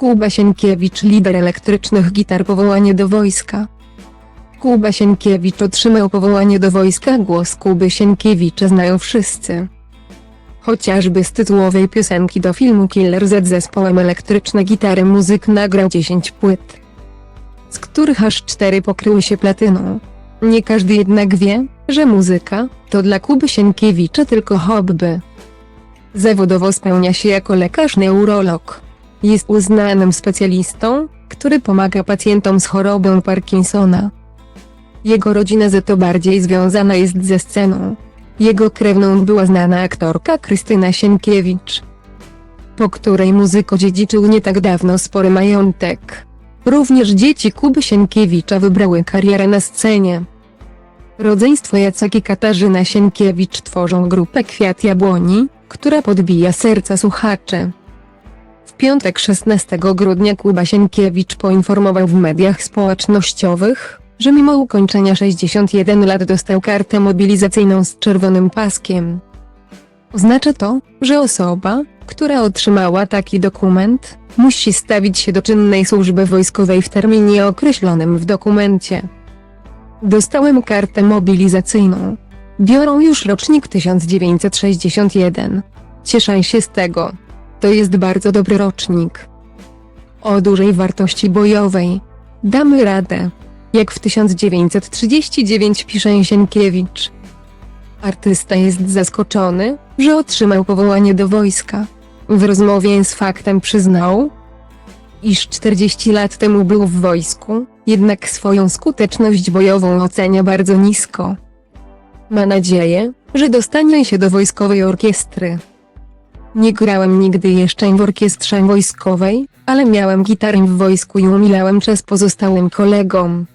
Kuba Sienkiewicz lider elektrycznych gitar powołanie do wojska. Kuba Sienkiewicz otrzymał powołanie do wojska głos Kuby Sienkiewicza znają wszyscy. Chociażby z tytułowej piosenki do filmu Killer Z zespołem elektryczne gitary muzyk nagrał 10 płyt, z których aż 4 pokryły się platyną. Nie każdy jednak wie, że muzyka to dla Kuby Sienkiewicza tylko hobby. Zawodowo spełnia się jako lekarz-neurolog. Jest uznanym specjalistą, który pomaga pacjentom z chorobą Parkinsona. Jego rodzina za to bardziej związana jest ze sceną. Jego krewną była znana aktorka Krystyna Sienkiewicz, po której muzyk odziedziczył nie tak dawno spory majątek. Również dzieci Kuby Sienkiewicza wybrały karierę na scenie. Rodzeństwo Jacek i Katarzyna Sienkiewicz tworzą grupę Kwiat Jabłoni, która podbija serca słuchaczy. Piątek 16 grudnia Kuba Sienkiewicz poinformował w mediach społecznościowych, że mimo ukończenia 61 lat dostał kartę mobilizacyjną z czerwonym paskiem. Oznacza to, że osoba, która otrzymała taki dokument, musi stawić się do czynnej służby wojskowej w terminie określonym w dokumencie. Dostałem kartę mobilizacyjną. Biorą już rocznik 1961. Cieszę się z tego. To jest bardzo dobry rocznik. O dużej wartości bojowej. Damy radę. Jak w 1939 pisze Sienkiewicz. Artysta jest zaskoczony, że otrzymał powołanie do wojska. W rozmowie z faktem przyznał, iż 40 lat temu był w wojsku, jednak swoją skuteczność bojową ocenia bardzo nisko. Ma nadzieję, że dostanie się do wojskowej orkiestry. Nie grałem nigdy jeszcze w orkiestrze wojskowej, ale miałem gitarę w wojsku i umilałem czas pozostałym kolegom.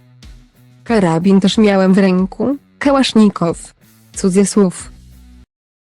Karabin też miałem w ręku, kałasznikow. Cudzysłów.